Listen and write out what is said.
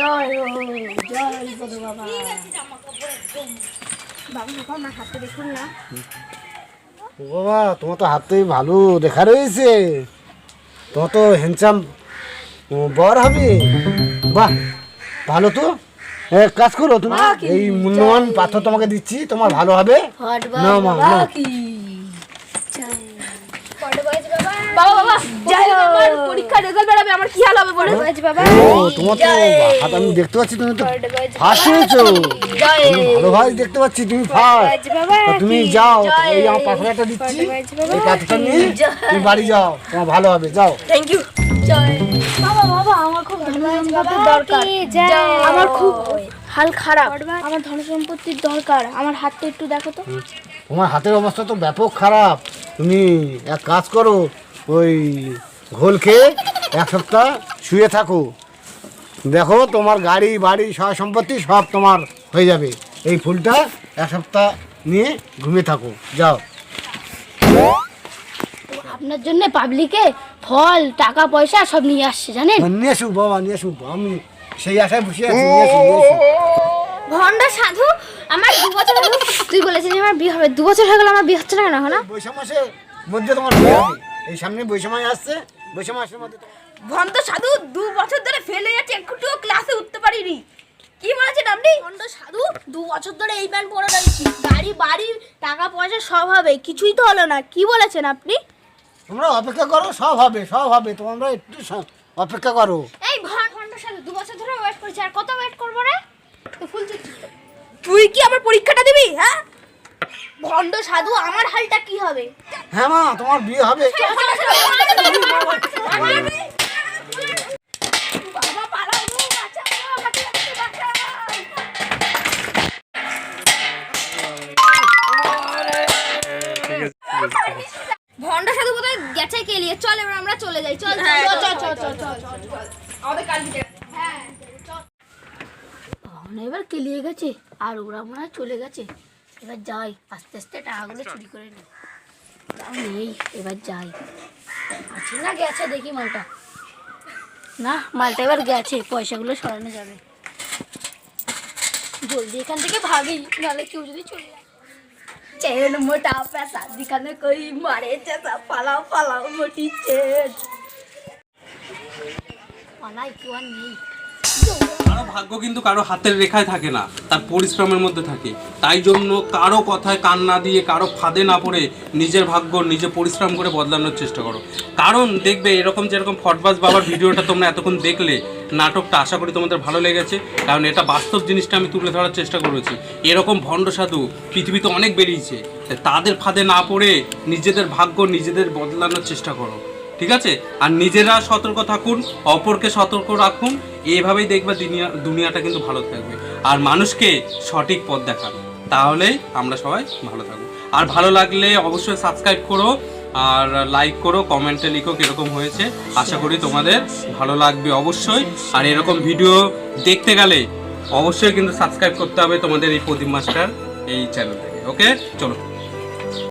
জয় হো জয় বলো বাবা। বাবু আমার হাতে দেখুন না। ও বাবা তোমার তো হাতে ভালো দেখা রয়েছে। তোমার তো হ্যান্ডসাম বর হবে। বাহ ভালো তো। এক কাজ করো তুমি। এই মূল্যবান পাথর তোমাকে দিচ্ছি তোমার ভালো হবে। হট না মা বাবা বাবা বাবা। জয় হো রেজাল্ট বেরোবে আমার কি হাল হবে বলো? বাবা ও তোমার তো হাত আমি দেখতে পাচ্ছি তুমি তো ফার্স্ট হয়েছো। জয়। তুমি দেখতে পাচ্ছি তুমি ফার্স্ট তুমি যাও এই আমার পাথরটা দিচ্ছি। এই পাথরটা নিয়ে তুমি বাড়ি যাও তোমার ভালো হবে যাও। থ্যাংক ইউ বাবা বাবা আমার খুব ধন দরকার। আমার খুব হাল খারাপ। আমার ধন সম্পত্তির দরকার। আমার হাতটা একটু দেখো তো। তোমার হাতের অবস্থা তো ব্যাপক খারাপ। তুমি এক কাজ করো ওই ঘোল খেয়ে এক সপ্তাহ শুয়ে থাকো। দেখো তোমার গাড়ি বাড়ি সব সম্পত্তি সব তোমার হয়ে যাবে। এই ফুলটা এক সপ্তাহ নিয়ে ঘুমিয়ে থাকো। যাও। আপনার জন্য পাবলিকে ফল টাকা পয়সা সব নিয়ে আসছে জানেন? নিয়ে আসুক বাবা নিয়ে আসুক আমি সেই আশায় বসে আছি নিয়ে আসুক নিয়ে আসুক ভন্ড সাধু আমার দু বছর হলো তুই বলেছিলি আমার বিয়ে হবে। দু বছর হয়ে গেল আমার বিয়ে হচ্ছে না কেন এখন? বৈশাখ মাসের মধ্যে তোমার বিয়ে হবে। এই সামনে বৈশাখ মাস আসছে। বৈশাখ মাসের মধ্যে ভন্ত সাধু দু বছর ধরে ফেল হয়ে যাচ্ছে একটুও ক্লাসে উঠতে পারিনি। কি বলেছেন আপনি? ভন্ড সাধু দু বছর ধরে এই প্যান্ট পরে রয়েছি গাড়ি বাড়ি টাকা পয়সা সব হবে কিছুই তো হলো না। কি বলেছেন আপনি? তোমরা অপেক্ষা করো সব হবে সব হবে। তোমরা একটু অপেক্ষা করো। এই ভন্ড সাধু দু বছর ধরে ওয়েট করছি আর কত ওয়েট করব রে? ফুল তুই কি আমার পরীক্ষাটা দিবি হ্যাঁ? ভন্ড সাধু আমার হালটা কি হবে? হ্যাঁ মা তোমার বিয়ে হবে। ভন্ড সাধু কোথায় গেছে কেলিয়ে। চল এবার আমরা চলে যাই। চল হ্যাঁ, চল চল, চল চল চল চল আমাদের কাল থেকে এবার কেলিয়ে গেছে। আর ওরা মনে হয় চলে গেছে। এবার যাই আস্তে আস্তে টাকাগুলো আচ্ছা। চুরি করে নিই নেই এবার যাই। আছে না গেছে দেখি মালটা? না মালটা এবার গেছে পয়সাগুলো সরানো যাবে। জলদি এখান থেকে ভাবি নাহলে কেউ যদি চলে চেন মোটা পেশা যেখানে কই মারে চেষা পালাও পালাও মোটি চেন। পালাই কেউ আর নেই। কারও ভাগ্য কিন্তু কারও হাতের রেখায় থাকে না, তার পরিশ্রমের মধ্যে থাকে। তাই জন্য কারও কথায় কান না দিয়ে, কারও ফাঁদে না পড়ে নিজের ভাগ্য, নিজে পরিশ্রম করে বদলানোর চেষ্টা করো। কারণ দেখবে এরকম যেরকম ফটবাজ বাবার ভিডিওটা তোমরা এতক্ষণ দেখলে, নাটকটা আশা করি তোমাদের ভালো লেগেছে, কারণ এটা বাস্তব জিনিসটা আমি তুলে ধরার চেষ্টা করেছি। এরকম ভণ্ড সাধু পৃথিবীতে অনেক বেরিয়েছে, তাদের ফাঁদে না পড়ে নিজেদের ভাগ্য, নিজেদের বদলানোর চেষ্টা করো। ঠিক আছে? আর নিজেরা সতর্ক থাকুন, অপরকে সতর্ক রাখুন, এইভাবেই দেখবে দুনিয়া, দুনিয়াটা কিন্তু ভালো থাকবে। আর মানুষকে সঠিক পথ দেখান তাহলেই আমরা সবাই ভালো থাকব। আর ভালো লাগলে অবশ্যই সাবস্ক্রাইব করো, আর লাইক করো কমেন্টে লিখো কীরকম হয়েছে। আশা করি তোমাদের ভালো লাগবে অবশ্যই। আর এরকম ভিডিও দেখতে গেলে অবশ্যই কিন্তু সাবস্ক্রাইব করতে হবে তোমাদের এই প্রদীপ মাস্টার, এই চ্যানেল থেকে। ওকে চলো।